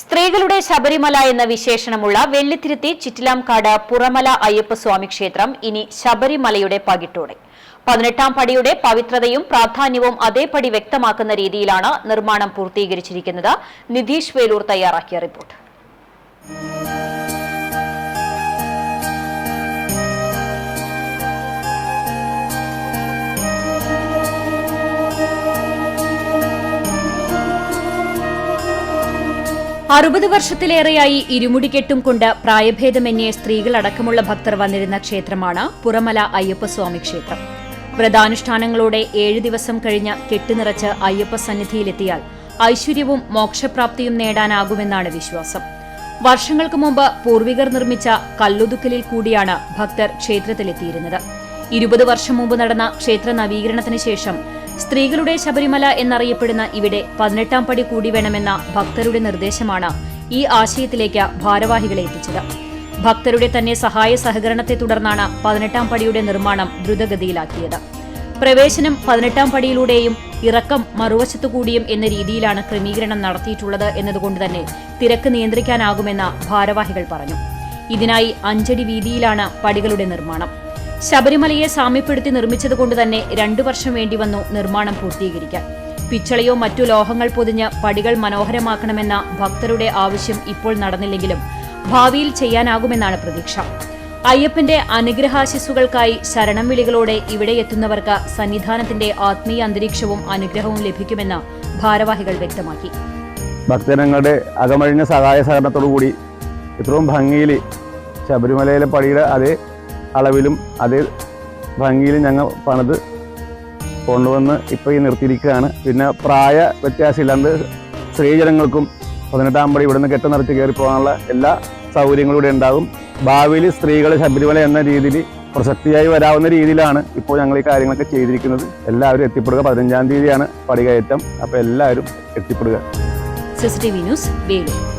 സ്ത്രീകളുടെ ശബരിമല എന്ന വിശേഷണമുള്ള വെള്ളിത്തിരുത്തി ചിറ്റിലാംകാട് പുറമല അയ്യപ്പസ്വാമി ക്ഷേത്രം ഇനി ശബരിമലയുടെ പകിട്ടോടെ. പതിനെട്ടാം പടിയുടെ പവിത്രതയും പ്രാധാന്യവും അതേപടി വ്യക്തമാക്കുന്ന രീതിയിലാണ് നിർമ്മാണം പൂർത്തീകരിച്ചിരിക്കുന്നത്. നിതീഷ് വേലൂർ തയ്യാറാക്കിയ റിപ്പോർട്ട്. അറുപത് വർഷത്തിലേറെയായി ഇരുമുടികെട്ടും കൊണ്ട് പ്രായഭേദമന്യേ സ്ത്രീകളടക്കമുള്ള ഭക്തർ വന്നിരുന്ന ക്ഷേത്രമാണ് പുറമല അയ്യപ്പസ്വാമി ക്ഷേത്രം. വ്രതാനുഷ്ഠാനങ്ങളോടെ ഏഴ് ദിവസം കഴിഞ്ഞ് കെട്ടുനിറച്ച് അയ്യപ്പ സന്നിധിയിലെത്തിയാൽ ഐശ്വര്യവും മോക്ഷപ്രാപ്തിയും നേടാനാകുമെന്നാണ് വിശ്വാസം. വർഷങ്ങൾക്ക് മുമ്പ് പൂർവികർ നിർമ്മിച്ച കല്ലുതുക്കലിൽ കൂടിയാണ് ഭക്തർ ക്ഷേത്രത്തിലെത്തിയിരുന്നത്. ഇരുപത് വർഷം മുമ്പ് നടന്ന ക്ഷേത്ര നവീകരണത്തിന് ശേഷം സ്ത്രീകളുടെ ശബരിമല എന്നറിയപ്പെടുന്ന ഇവിടെ പതിനെട്ടാം പടി കൂടി വേണമെന്ന ഭക്തരുടെ നിർദ്ദേശമാണ് ഈ ആശയത്തിലേക്ക് ഭാരവാഹികളെ എത്തിച്ചത്. ഭക്തരുടെ തന്നെ സഹായ സഹകരണത്തെ തുടർന്നാണ് പതിനെട്ടാം പടിയുടെ നിർമ്മാണം ദ്രുതഗതിയിലാക്കിയത്. പ്രവേശനം പതിനെട്ടാം പടിയിലൂടെയും ഇറക്കം മറുവശത്തുകൂടിയും എന്ന രീതിയിലാണ് ക്രമീകരണം നടത്തിയിട്ടുള്ളത് എന്നതുകൊണ്ട് തന്നെ തിരക്ക് നിയന്ത്രിക്കാനാകുമെന്ന് ഭാരവാഹികൾ പറഞ്ഞു. ഇതിനായി അഞ്ചടി വീതിയിലാണ് പടികളുടെ നിർമ്മാണം. ശബരിമലയെ സാമ്യപ്പെടുത്തി നിർമ്മിച്ചതുകൊണ്ട് തന്നെ രണ്ടു വർഷം വേണ്ടി വന്നു നിർമ്മാണം പൂർത്തീകരിക്കാൻ. പിച്ചളയോ മറ്റു ലോഹങ്ങൾ പൊതിഞ്ഞ് പടികൾ മനോഹരമാക്കണമെന്ന ഭക്തരുടെ ആവശ്യം ഇപ്പോൾ നടന്നില്ലെങ്കിലും ഭാവിയിൽ ചെയ്യാനാകുമെന്നാണ് പ്രതീക്ഷ. അയ്യപ്പന്റെ അനുഗ്രഹാശിസുകൾക്കായി ശരണം വിളികളോടെ ഇവിടെ എത്തുന്നവർക്ക് സന്നിധാനത്തിന്റെ ആത്മീയ അന്തരീക്ഷവും അനുഗ്രഹവും ലഭിക്കുമെന്ന് ഭാരവാഹികൾ വ്യക്തമാക്കി. ഭക്തജനങ്ങളുടെ അകമഴിഞ്ഞ സഹായ സഹകരണത്തോടു കൂടി ഇത്രയും ഭംഗിയിൽ ശബരിമലയിലെ പടിയുടെ അതേ അളവിലും അതേ ഭംഗിയിലും ഞങ്ങൾ പണിത് കൊണ്ടുവന്ന് ഇപ്പോൾ ഈ നിർത്തിയിരിക്കുകയാണ്. പിന്നെ പ്രായ വ്യത്യാസമില്ലാണ്ട് സ്ത്രീജനങ്ങൾക്കും പതിനെട്ടാം പടി ഇവിടുന്ന് കെട്ട് നിറച്ച് കയറി പോകാനുള്ള എല്ലാ സൗകര്യങ്ങളും ഇവിടെ ഉണ്ടാകും. ഭാവിയിൽ സ്ത്രീകൾ ശബരിമല എന്ന രീതിയിൽ പ്രസക്തിയായി വരാവുന്ന രീതിയിലാണ് ഇപ്പോൾ ഞങ്ങൾ ഈ കാര്യങ്ങളൊക്കെ ചെയ്തിരിക്കുന്നത്. എല്ലാവരും എത്തിപ്പെടുക. പതിനഞ്ചാം തീയതിയാണ് പടികയറ്റം. അപ്പോൾ എല്ലാവരും എത്തിപ്പെടുക. CCTV news Velur